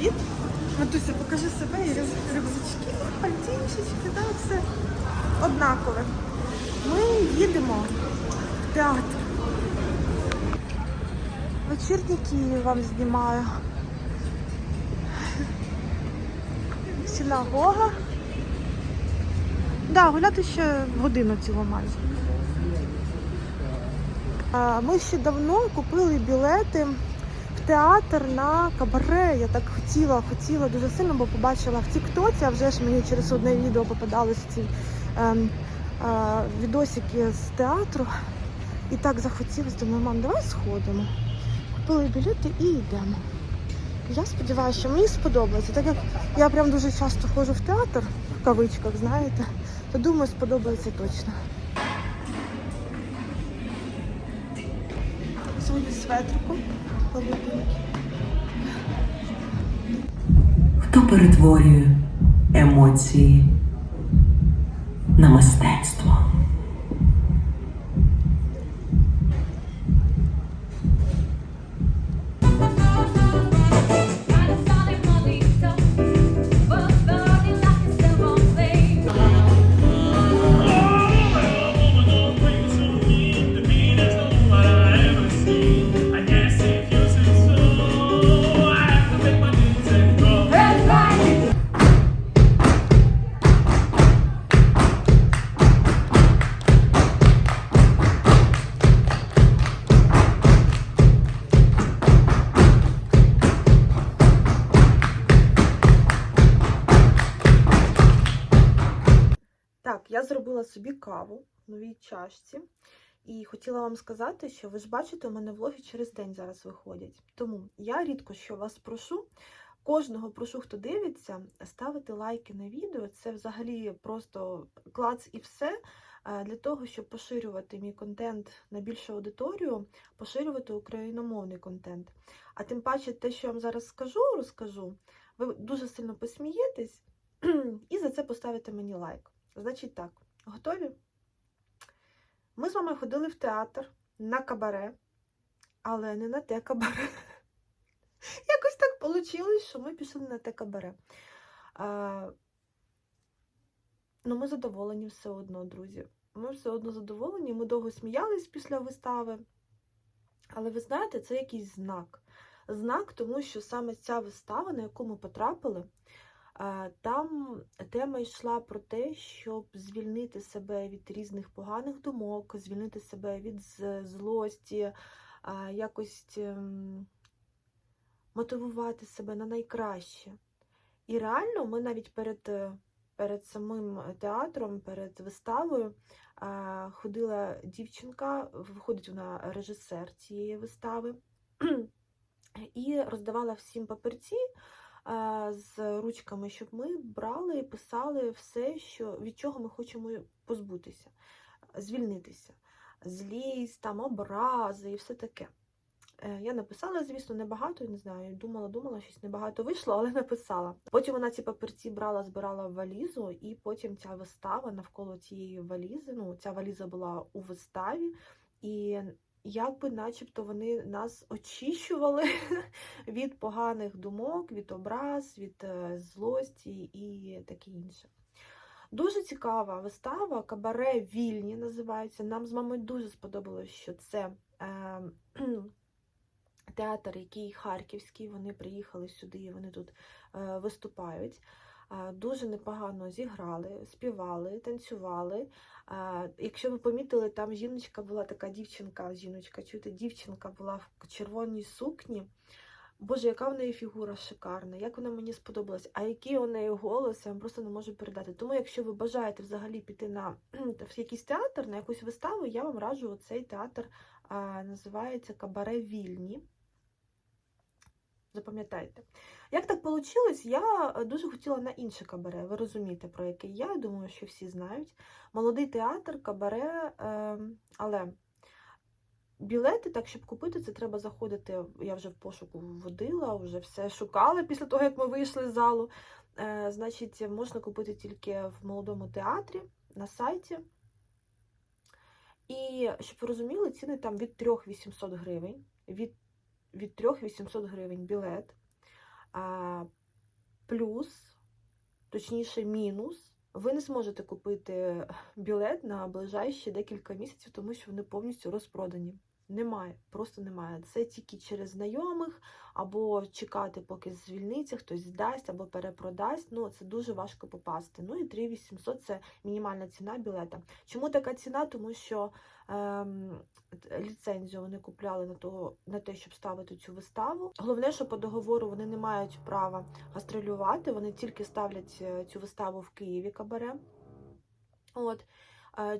Привіт! Матуся, покажи себе і рюкзачки, пальтинчики, да, все однакове. Ми їдемо в театр. Вечірній Київ вам знімаю. Синагога. Да, гуляти ще годину цілу майже. Ми ще давно купили білети театр на кабаре. Я так хотіла, хотіла дуже сильно, бо побачила в Тіктоці, а вже ж мені через одне відео попадалися ці ем, е, відосики з театру. І так захотілося, думаю, мам, давай сходимо. Купили білети і йдемо. Я сподіваюся, що мені сподобається. Так як я прям дуже часто ходжу в театр, в кавичках, знаєте, то думаю, сподобається точно. Полюбила. Хто перетворює емоції на мистецтво? Зробила собі каву в новій чашці. І хотіла вам сказати, що ви ж бачите, у мене влоги через день зараз виходять. Тому я рідко що вас прошу. Кожного прошу, хто дивиться, ставити лайки на відео. Це взагалі просто клац і все. е, Для того, щоб поширювати мій контент на більшу аудиторію, поширювати україномовний контент. А тим паче, те, що я вам зараз скажу, розкажу, ви дуже сильно посмієтесь і за це поставите мені лайк. Значить так, готові? Ми з вами ходили в театр на кабаре, але не на те кабаре. Якось так вийшло, що ми пішли на те кабаре. А, ну, ми задоволені все одно, друзі. Ми все одно задоволені, ми довго сміялись після вистави. Але ви знаєте, це якийсь знак. Знак, тому що саме ця вистава, на яку ми потрапили, Там тема йшла про те, щоб звільнити себе від різних поганих думок, звільнити себе від злості, якось ем, мотивувати себе на найкраще. І реально, ми навіть перед, е, перед самим театром, перед виставою ходила дівчинка, виходить вона режисер цієї вистави, і роздавала всім папірці з ручками, щоб ми брали і писали все, що, від чого ми хочемо позбутися, звільнитися. Злість, там, образи і все таке. Е, Я написала, звісно, небагато, не знаю, думала, думала, щось небагато вийшло, але написала. Потім вона ці папірці брала, збирала в валізу, і потім ця вистава навколо цієї валізи. Ну, ця валіза була у виставі, і якби начебто вони нас очищували від поганих думок, від образ, від е, злості і таке інше. Дуже цікава вистава, кабаре вільні називається. Нам з мамою дуже сподобалось, що це е, театр, який харківський. Вони приїхали сюди, і вони тут е, виступають. Е, Дуже непогано зіграли, співали, танцювали. Е, Якщо ви помітили, там жіночка була така дівчинка, жіночка, чуєте, дівчинка була в червоній сукні. Боже, яка в неї фігура шикарна, як вона мені сподобалась, а який у неї голос, я вам просто не можу передати. Тому, якщо ви бажаєте взагалі піти на в якийсь театр, на якусь виставу, я вам раджу цей театр, а, називається Кабаре Вільні. Запам'ятайте. Як так вийшло, я е, дуже хотіла на інше кабаре. Ви розумієте, про яке я, думаю, що всі знають. Молодий театр, кабаре, е, але білети, так, щоб купити, це треба заходити. Я вже в пошуку вводила, вже все шукала після того, як ми вийшли з залу. Е, значить, можна купити тільки в молодому театрі на сайті. І щоб ви розуміли, ціни там від 3800 гривень, від, від 3800 гривень білет. А, плюс, точніше, мінус, ви не зможете купити білет на ближайші декілька місяців, тому що вони повністю розпродані. Немає, просто немає. Це тільки через знайомих, або чекати, поки звільниться, хтось здасть, або перепродасть. Ну, це дуже важко попасти. Ну і 3800 – це мінімальна ціна білета. Чому така ціна? Тому що ем, ліцензію вони купляли на, того, на те, щоб ставити цю виставу. Головне, що по договору вони не мають права гастролювати, вони тільки ставлять е, цю виставу в Києві кабаре. От.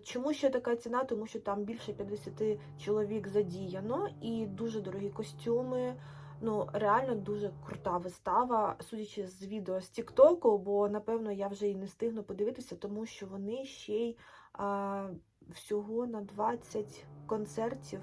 Чому ще така ціна? Тому що там більше 50 чоловік задіяно і дуже дорогі костюми. Ну, реально дуже крута вистава, судячи з відео з Тіктоку, бо напевно я вже і не встигну подивитися, тому що вони ще й а, всього на 20 концертів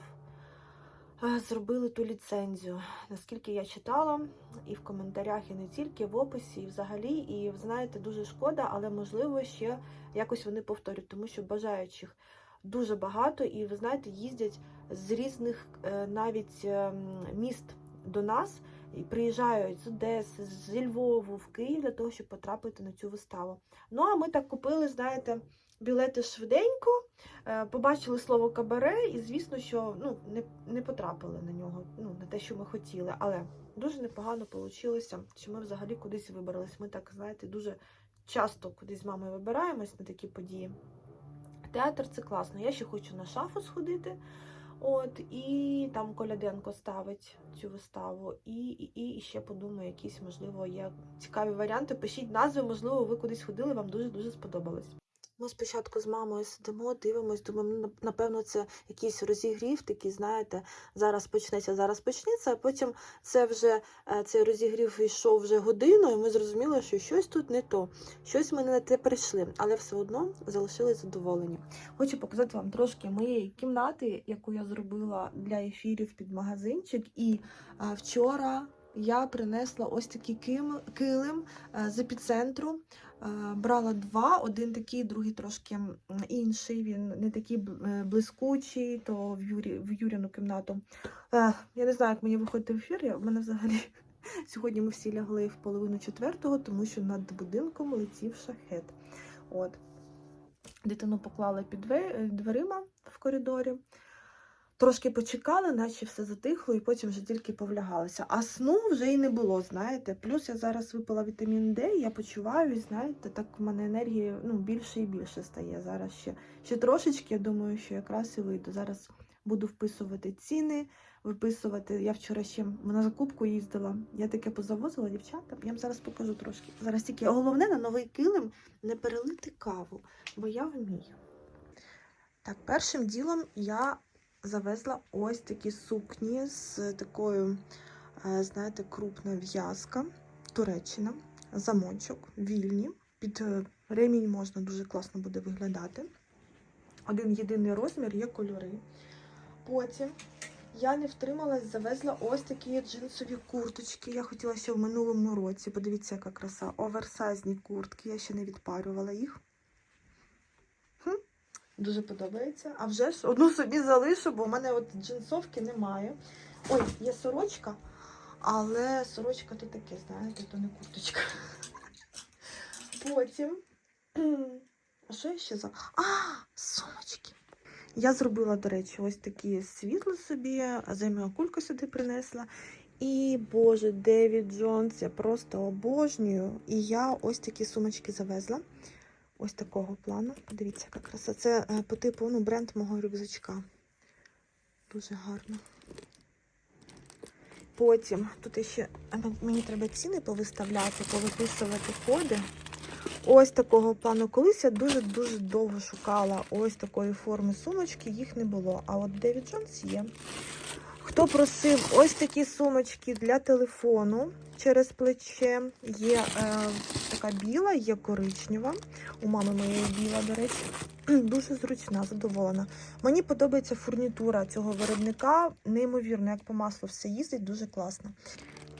зробили ту ліцензію. Наскільки я читала, і в коментарях, і не тільки, в описі, і взагалі. І знаєте, дуже шкода, але можливо ще якось вони повторять, тому що бажаючих дуже багато, і ви знаєте, їздять з різних е, навіть ем, міст до нас і приїжджають з Одеси, зі Львову в Київ для того, щоб потрапити на цю виставу. Ну а ми так купили, знаєте, білети швиденько, е, побачили слово кабаре, і звісно, що ну, не, не потрапили на нього, ну, на те, що ми хотіли. Але дуже непогано вийшло, що ми взагалі кудись вибрались. Ми так, знаєте, дуже часто кудись з мамою вибираємось на такі події. Театр це класно. Я ще хочу на шафу сходити. От, і там Коляденко ставить цю виставу. І, і, і ще подумаю, якісь, можливо, є цікаві варіанти. Пишіть назви, можливо, ви кудись ходили, вам дуже-дуже сподобалось. Ми спочатку з мамою сидимо, дивимось, думаємо, ну, напевно, це якийсь розігрів, такий, знаєте, зараз почнеться, зараз почнеться, а потім це вже е, цей розігрів йшов вже годину, і ми зрозуміли, що щось тут не то, щось ми не те прийшли, але все одно залишились задоволені. Хочу показати вам трошки моєї кімнати, яку я зробила для ефірів під магазинчик. І а, вчора я принесла ось такий килим з епіцентру. А, брала два, один такий, другий трошки інший. Він не такий е, блискучий, то в, Юрі, в Юріну кімнату. Е, я не знаю, як мені виходити в ефір. В мене взагалі сьогодні ми всі лягли в половину четвертого, тому що над будинком летів шахет. От. Дитину поклали під дверима в коридорі. Трошки почекали, наче все затихло, і потім вже тільки повлягалися. А сну вже і не було, знаєте. Плюс я зараз випила вітамін Д, я почуваюсь, знаєте, так в мене енергії ну, більше і більше стає. Зараз ще, ще трошечки, я думаю, що якраз і вийду. Зараз буду вписувати ціни, виписувати. Я вчора ще на закупку їздила. Я таке позавозила дівчатам. Я вам зараз покажу трошки. Зараз тільки головне на новий килим не перелити каву, бо я вмію. Так, першим ділом я завезла ось такі сукні з такою, е, знаєте, крупна в'язка, Туреччина, замочок, вільні. Під е, ремінь можна дуже класно буде виглядати. Один єдиний розмір, є кольори. Потім я не втрималась, завезла ось такі джинсові курточки. Я хотіла ще в минулому році. Подивіться, яка краса. Оверсайзні куртки. Я ще не відпарювала їх. Дуже подобається. А вже ж одну собі залишу, бо в мене от джинсовки немає. Ой, є сорочка, але сорочка то таке, знаєте, то не курточка. Потім. А що я ще за. А, сумочки. Я зробила, до речі, ось такі світла собі, займаю кульку сюди принесла. І, боже, Девід Джонс, я просто обожнюю. І я ось такі сумочки завезла. Ось такого плану. Дивіться, яка краса. Це е, по типу ну, бренд мого рюкзачка. Дуже гарно. Потім тут ще е, мені треба ціни повиставляти, повиписувати коди. Ось такого плану. Колись я дуже-дуже довго шукала ось такої форми сумочки, їх не було. А от Девід Джонс є. Хто просив ось такі сумочки для телефону через плече, є е, така біла, є коричнева. У мами моєї біла, до речі, дуже зручна, задоволена. Мені подобається фурнітура цього виробника, неймовірно, як по маслу все їздить, дуже класно.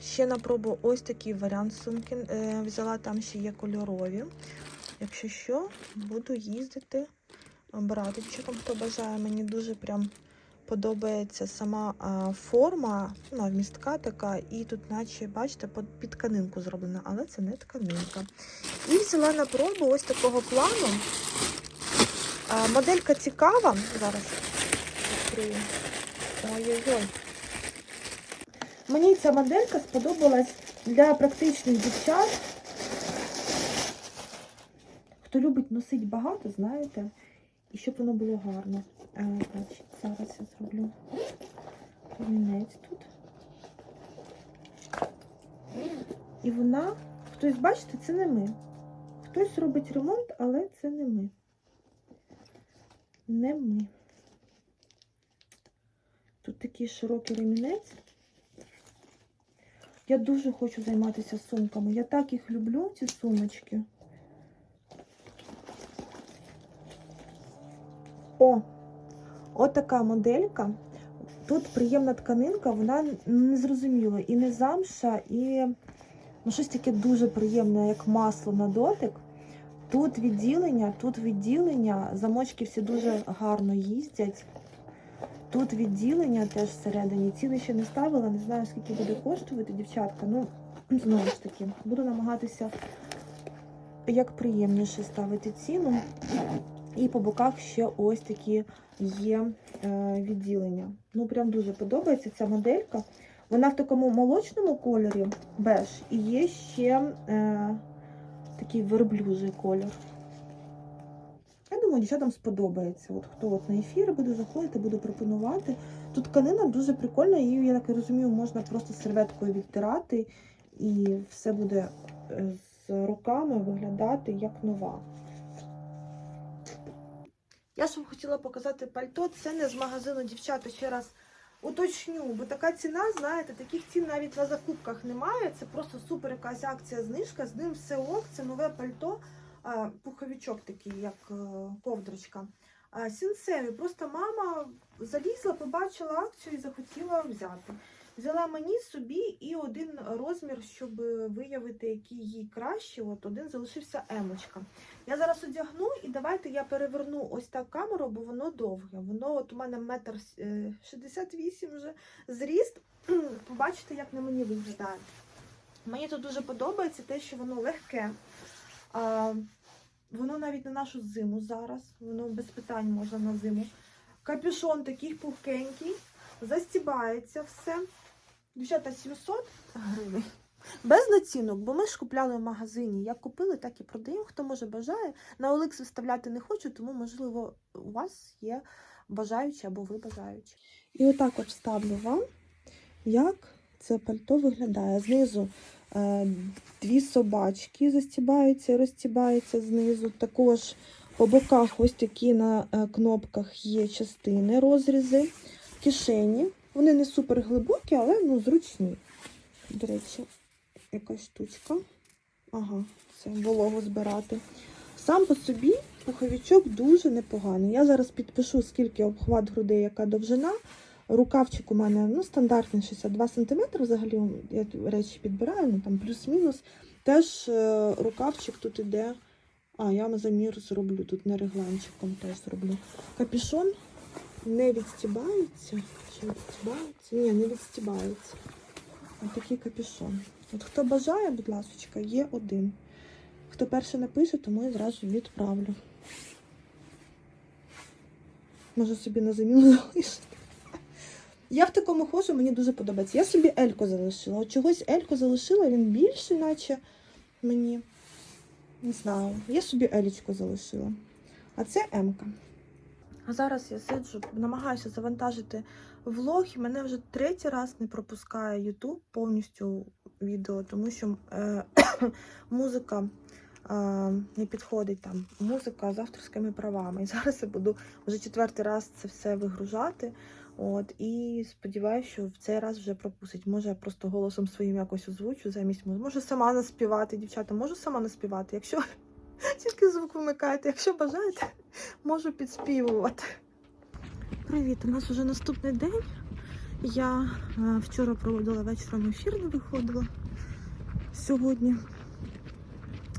Ще на пробу ось такий варіант сумки е, взяла, там ще є кольорові. Якщо що, буду їздити, брати. Дівчатам, хто бажає, мені дуже прям подобається сама форма, вона вмістка така, і тут, наче, бачите, під, тканинку зроблена, але це не тканинка. І взяла на пробу ось такого плану. Моделька цікава. Зараз відкрию. Ой-ой-ой. Мені ця моделька сподобалась для практичних дівчат. Хто любить носити багато, знаєте, і щоб воно було гарно. А, значить, зараз я зроблю ремінець тут. І вона, хтось, бачите, це не ми. Хтось робить ремонт, але це не ми. Не ми. Тут такий широкий ремінець. Я дуже хочу займатися сумками. Я так їх люблю, ці сумочки. О! Отака моделька. Тут приємна тканинка, вона не зрозуміла і не замша, і ну, щось таке дуже приємне, як масло на дотик. Тут відділення, тут відділення, замочки всі дуже гарно їздять. Тут відділення теж всередині. Ціни ще не ставила, не знаю, скільки буде коштувати, дівчатка. Ну, знову ж таки, буду намагатися як приємніше ставити ціну. І по боках ще ось такі є е, відділення. Ну, прям дуже подобається ця моделька. Вона в такому молочному кольорі беж, і є ще е, такий верблюжий колір. Я думаю, дівчатам сподобається. От хто от на ефіри буде заходити, буду пропонувати. Тут тканина дуже прикольна, її, я так і розумію, можна просто серветкою відтирати, і все буде е, з руками виглядати як нова. Я ж вам хотіла показати пальто. Це не з магазину дівчата. Ще раз уточню, бо така ціна, знаєте, таких цін навіть на закупках немає. Це просто супер якась акція знижка. З ним все ок, це нове пальто, пуховичок такий, як е, ковдрочка. А, Просто мама залізла, побачила акцію і захотіла взяти. Взяла мені собі і один розмір, щоб виявити, який їй краще. От один залишився емочка. Я зараз одягну і давайте я переверну ось так камеру, бо воно довге. Воно от у мене метр е, 68 вже зріст. Побачите, як на мені виглядає. Мені тут дуже подобається те, що воно легке. А, воно навіть на нашу зиму зараз. Воно без питань можна на зиму. Капюшон такий пухкенький, застібається все. Дівчата 700 гривень. Без націнок, бо ми ж купляли в магазині. Як купили, так і продаємо. Хто може бажає. На OLX виставляти не хочу, тому, можливо, у вас є бажаючі або ви бажаючі. І отак от вставлю вам, як це пальто виглядає. Знизу е, дві собачки застібаються і розстібаються знизу. Також по боках ось такі на е, кнопках є частини, розрізи, кишені. Вони не супер глибокі, але ну, зручні. До речі, якась штучка. Ага, це вологу збирати. Сам по собі пуховичок дуже непоганий. Я зараз підпишу, скільки обхват грудей, яка довжина. Рукавчик у мене ну, стандартний 62 см. Взагалі я речі підбираю, ну там плюс-мінус. Теж е, рукавчик тут іде. А, я замір зроблю, тут не регланчиком теж зроблю. Капюшон не відстібається. Чи відстібається? Ні, не відстібається. Ось такий капюшон. От хто бажає, будь ласка, є один. Хто перше напише, тому я зразу відправлю. Можу собі на заміну залишити. Я в такому ходжу, мені дуже подобається. Я собі Елько залишила. От чогось Елько залишила, він більший, наче мені. Не знаю. Я собі Елічку залишила. А це Емка. А зараз я сиджу, намагаюся завантажити влог, і мене вже третій раз не пропускає YouTube повністю відео, тому що е, музика е, не підходить там. Музика з авторськими правами. І зараз я буду вже четвертий раз це все вигружати. От, і сподіваюся, що в цей раз вже пропустить. Може, я просто голосом своїм якось озвучу замість музики. Може сама наспівати, дівчата, можу сама наспівати. Якщо тільки звук вимикаєте, якщо бажаєте, можу підспівувати. Привіт, у нас вже наступний день. Я е, вчора проводила вечором ефір, не виходила сьогодні.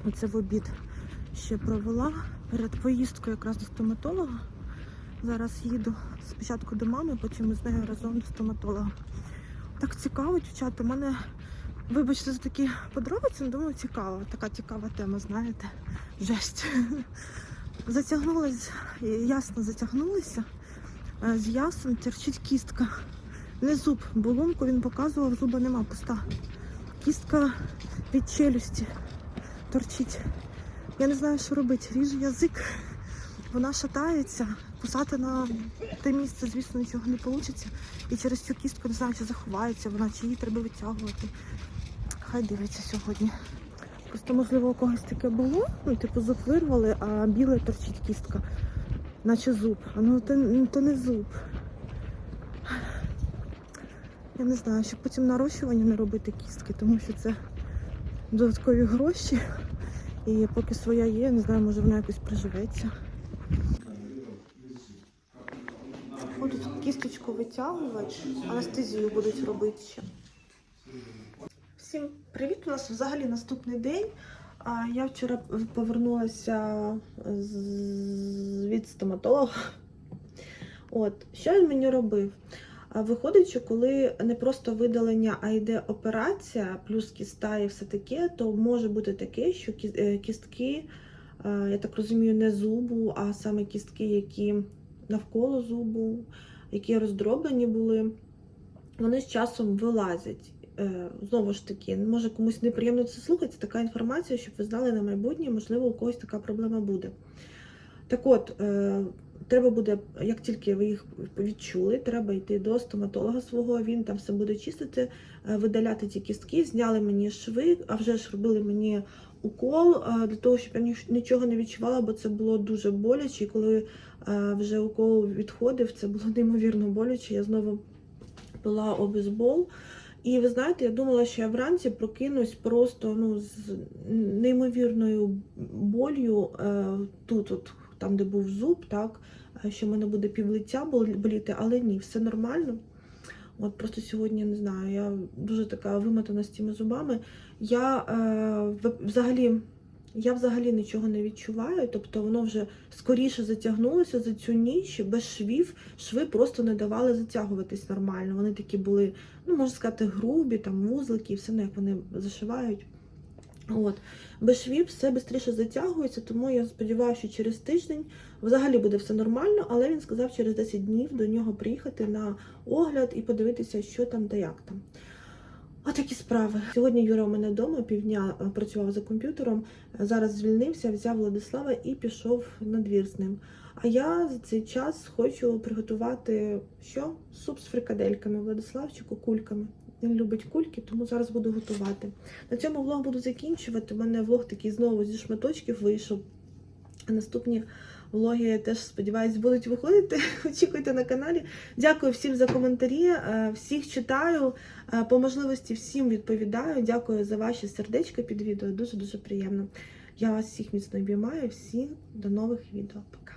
Оце в обід ще провела перед поїздкою якраз до стоматолога. Зараз їду спочатку до мами, потім з нею разом до стоматолога. Так цікаво, дівчата. У мене, вибачте, за такі подробиці, але думаю, цікаво. Така цікава тема, знаєте. Жесть. Затягнулась, ясно затягнулися. Е, З ясом терчить кістка. Не зуб, бо лунку він показував, зуба нема, пуста. Кістка від челюсті торчить. Я не знаю, що робити. Ріже язик, вона шатається. Кусати на те місце, звісно, нічого не вийде. І через цю кістку не знаю, чи заховається вона, чи її треба витягувати. Хай дивиться сьогодні. Просто, можливо, у когось таке було, ну, типу, зуб вирвали, а біле торчить кістка, наче зуб. А ну то, ну, то не зуб. Я не знаю, щоб потім нарощування не робити кістки, тому що це додаткові гроші. І поки своя є, я не знаю, може вона якось приживеться. Будуть кісточку витягувати, анестезію будуть робити ще. Всім привіт! У нас взагалі наступний день. Я вчора повернулася від стоматолога. От, що він мені робив? Виходить, що коли не просто видалення, а йде операція, плюс кіста і все таке, то може бути таке, що е, кістки, е, я так розумію, не зубу, а саме кістки, які навколо зубу, які роздроблені були, вони з часом вилазять. Е, Знову ж таки, може комусь неприємно це слухати, це така інформація, щоб ви знали на майбутнє, можливо, у когось така проблема буде. Так от, е, треба буде, як тільки ви їх відчули, треба йти до стоматолога свого, він там все буде чистити, е, видаляти ті кістки, зняли мені шви, а вже ж робили мені укол для того, щоб я нічого не відчувала, бо це було дуже боляче. І коли вже укол відходив, це було неймовірно боляче. Я знову пила обезбол. І ви знаєте, я думала, що я вранці прокинусь просто ну, з неймовірною болью е, тут, от, там, де був зуб, так, е, що в мене буде півлиця боліти, але ні, все нормально. От просто сьогодні не знаю, я дуже така вимотана з цими зубами. Я е, взагалі. Я взагалі нічого не відчуваю, тобто воно вже скоріше затягнулося за цю ніч без швів. Шви просто не давали затягуватись нормально. Вони такі були, ну можна сказати, грубі, там вузлики, все не як вони зашивають. От. Без швів все швидше затягується, тому я сподіваюся, що через тиждень взагалі буде все нормально, але він сказав через 10 днів до нього приїхати на огляд і подивитися, що там та як там. Отакі справи. Сьогодні Юра у мене вдома півдня е, працював за комп'ютером. Зараз звільнився, взяв Владислава і пішов на двір з ним. А я за цей час хочу приготувати що? Суп з фрикадельками, Владиславчику, кульками. Він любить кульки, тому зараз буду готувати. На цьому влог буду закінчувати. У мене влог такий знову зі шматочків вийшов. А наступні влоги теж сподіваюся будуть виходити. Очікуйте на каналі. Дякую всім за коментарі. е, Всіх читаю. е, По можливості всім відповідаю. Дякую за ваші сердечка під відео. Дуже дуже приємно. Я вас всіх міцно обіймаю. Всім до нових відео. Пока.